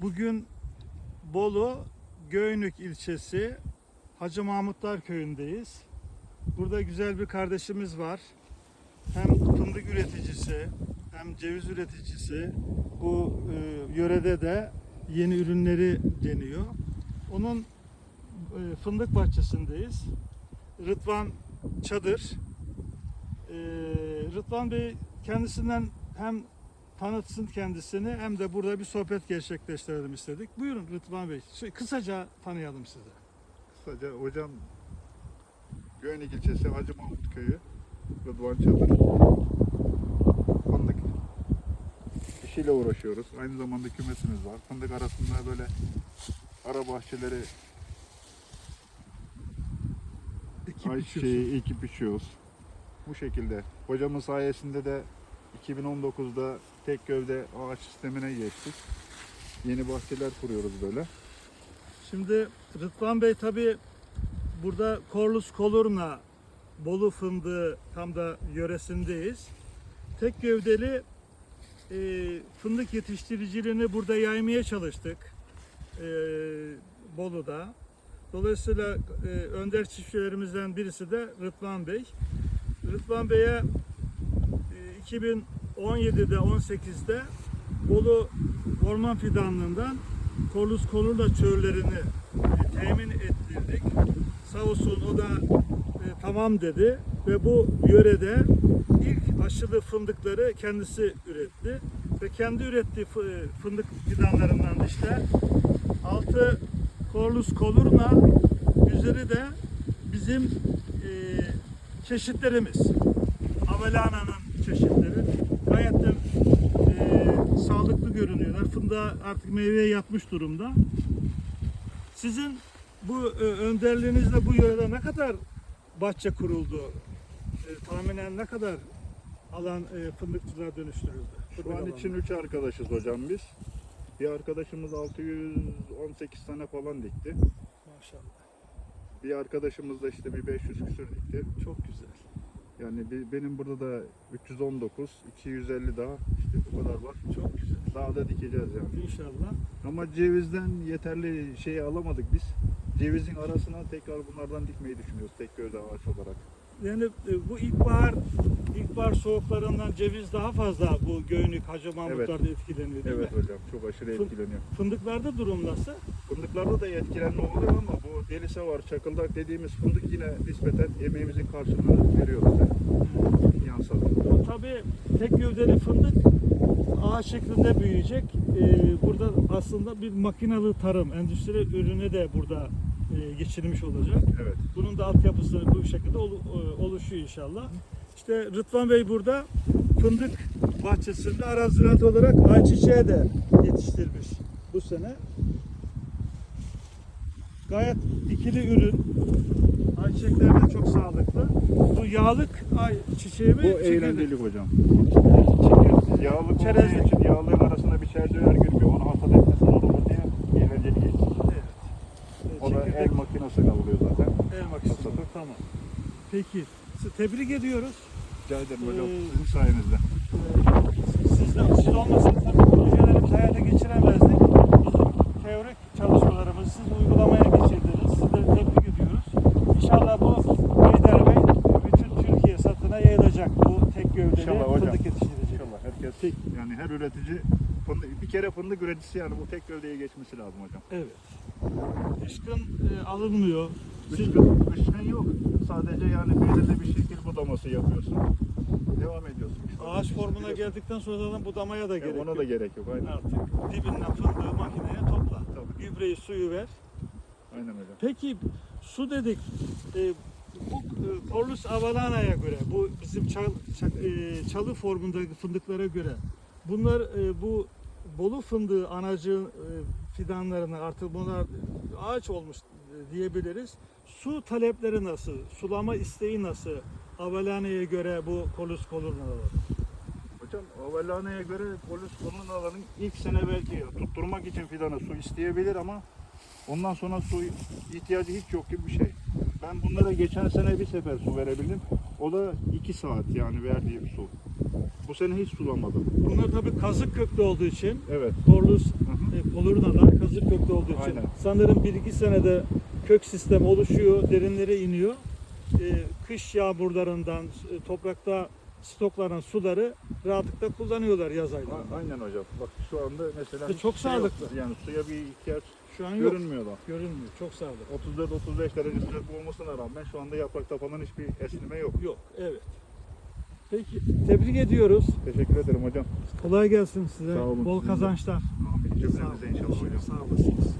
Bugün Bolu Göynük ilçesi Hacı Mahmutlar köyündeyiz. Burada güzel bir kardeşimiz var. Hem fındık üreticisi hem ceviz üreticisi. Bu e, yörede de yeni ürünleri deniyor. Onun e, fındık bahçesindeyiz. Rıdvan Çadır. E, Rıdvan Bey kendisinden hem tanıtsın kendisini hem de burada bir sohbet gerçekleştirelim istedik. Buyurun Rıdvan Bey. Kısaca tanıyalım sizi. Kısaca hocam Göynük ilçesi Hacı Mahmut Köyü Rıdvan Çadır. Fındık işiyle uğraşıyoruz. Aynı zamanda kümesimiz var. Fındık arasında böyle ara bahçeleri Ekip ayçiçeği ekip biçiyoruz. Bu şekilde. Hocamın sayesinde de 2019'da tek gövde ağaç sistemine geçtik. Yeni bahçeler kuruyoruz böyle. Şimdi Rıdvan Bey tabi burada Korlus Kolurna Bolu fındığı tam da yöresindeyiz. Tek gövdeli e, fındık yetiştiriciliğini burada yaymaya çalıştık. E, Bolu'da. Dolayısıyla e, önder çiftçilerimizden birisi de Rıdvan Bey. Rıdvan Bey'e 2017'de 18'de Bolu Orman Fidanlığı'ndan Korlus Kolurla çöllerini e, temin ettirdik. Sağ olsun o da e, tamam dedi ve bu yörede ilk aşılı fındıkları kendisi üretti ve kendi ürettiği e, fındık fidanlarından işte altı Korlus Kolurna üzeri de bizim e, çeşitlerimiz. Avellana'nın çeşitleri. Gayet de e, sağlıklı görünüyorlar. Fındığa artık meyveye yatmış durumda. Sizin bu e, önderliğinizle bu yörede ne kadar bahçe kuruldu? E, tahminen ne kadar alan e, fındıkçılığa dönüştürüldü? Şu an için 3 arkadaşız hocam biz. Bir arkadaşımız 618 tane falan dikti. Maşallah. Bir arkadaşımız da işte bir 500 küsür dikti. Çok güzel. Yani bir- benim burada da 319, 250 daha işte bu kadar var. Çok güzel. Daha da dikeceğiz yani. İnşallah. Ama cevizden yeterli şeyi alamadık biz. Cevizin arasına tekrar bunlardan dikmeyi düşünüyoruz tek gövde ağaç olarak. Yani e, bu ilkbahar ilkbahar soğuklarından ceviz daha fazla bu Göynük, Hacı Mahmutlar'da etkileniyor değil Evet mi? hocam çok aşırı etkileniyor. Fındıklarda durum nasıl? Fındıklarda da etkilenme oluyor ama bu delise var, çakıldak dediğimiz fındık yine nispeten emeğimizin karşılığını veriyor bize. Yansıdı. Bu tabii tek gövdeli fındık ağaç şeklinde büyüyecek. Ee, burada aslında bir makinalı tarım, endüstri ürünü de burada geçirilmiş olacak. Evet. Bunun da altyapısı bu şekilde e, oluşuyor inşallah. İşte Rıdvan Bey burada fındık bahçesinde ara ziraat olarak ayçiçeği de yetiştirmiş bu sene. Gayet ikili ürün. Ayçiçekleri de çok sağlıklı. Bu yağlık ay çiçeği mi? Bu eğlencelik hocam. Çekirdeği. Yağlı Çerezlik. için yağlığın arasında bir çerçeveler girmiyor. Makinesine oluyor zaten. el makinesi. hasatı. Tamam. Peki. Sizi tebrik ediyoruz. Rica ederim hocam. Ee, Sizin sayenizde. Ee, Siz de siz olmasanız tabii projelerimizi hayata geçiremezdik. Bizim teorik çalışmalarımızı siz uygulamaya geçirdiniz. Sizleri tebrik ediyoruz. İnşallah bu Beyder Bey bütün Türkiye satına yayılacak bu tek gövdeli İnşallah hocam. fındık yetiştirici. İnşallah herkes yani her üretici fındık, bir kere fındık üreticisi yani bu tek gövdeye geçmesi lazım hocam. Evet. Işkın e, alınmıyor. Işkın, ışkın yok. Sadece yani belirli bir şekil budaması yapıyorsun. Devam ediyorsun. işte. ağaç formuna geldikten sonra zaten budamaya da E, gerek ona yok. da gerek yok. Aynen. Artık dibinden fındığı makineye topla. Tabii. Gübreyi, suyu ver. Aynen hocam. Peki su dedik. E, bu e, Corlus avalana'ya göre, bu bizim çal, ça- e, çalı formundaki fındıklara göre bunlar e, bu Bolu fındığı anacı e, fidanlarına artık bunlar ağaç olmuş e, diyebiliriz. Su talepleri nasıl? Sulama isteği nasıl? Avalana'ya göre bu Corlus colurnaları. Hocam Avellana'ya göre polis konunun alanın ilk sene belki tutturmak için fidanı su isteyebilir ama ondan sonra su ihtiyacı hiç yok gibi bir şey. Ben bunlara geçen sene bir sefer su verebildim. O da 2 saat yani verdiğim su. Bu sene hiç sulamadım. Bunlar tabii kazık köklü olduğu için Evet. Torlus e, polurnalar kazık köklü olduğu için Aynen. sanırım 1-2 senede kök sistemi oluşuyor, derinlere iniyor. E, kış yağmurlarından, e, toprakta stoklanan suları rahatlıkla kullanıyorlar yaz aylarında. Aynen hocam. Bak şu anda mesela hiç çok şey yok. sağlıklı. Yani suya bir ihtiyaç Şu an yok, görünmüyor da. görünmüyor. Çok sağlıklı. 34-35 derece sıcak olmasına rağmen şu anda yaprakta falan hiçbir esneme yok. Yok, evet. Peki, tebrik ediyoruz. Teşekkür ederim hocam. Kolay gelsin size. Sağ olun, Bol sizin de. kazançlar. Amin. Cümlemize inşallah hocam. Sağ olasınız.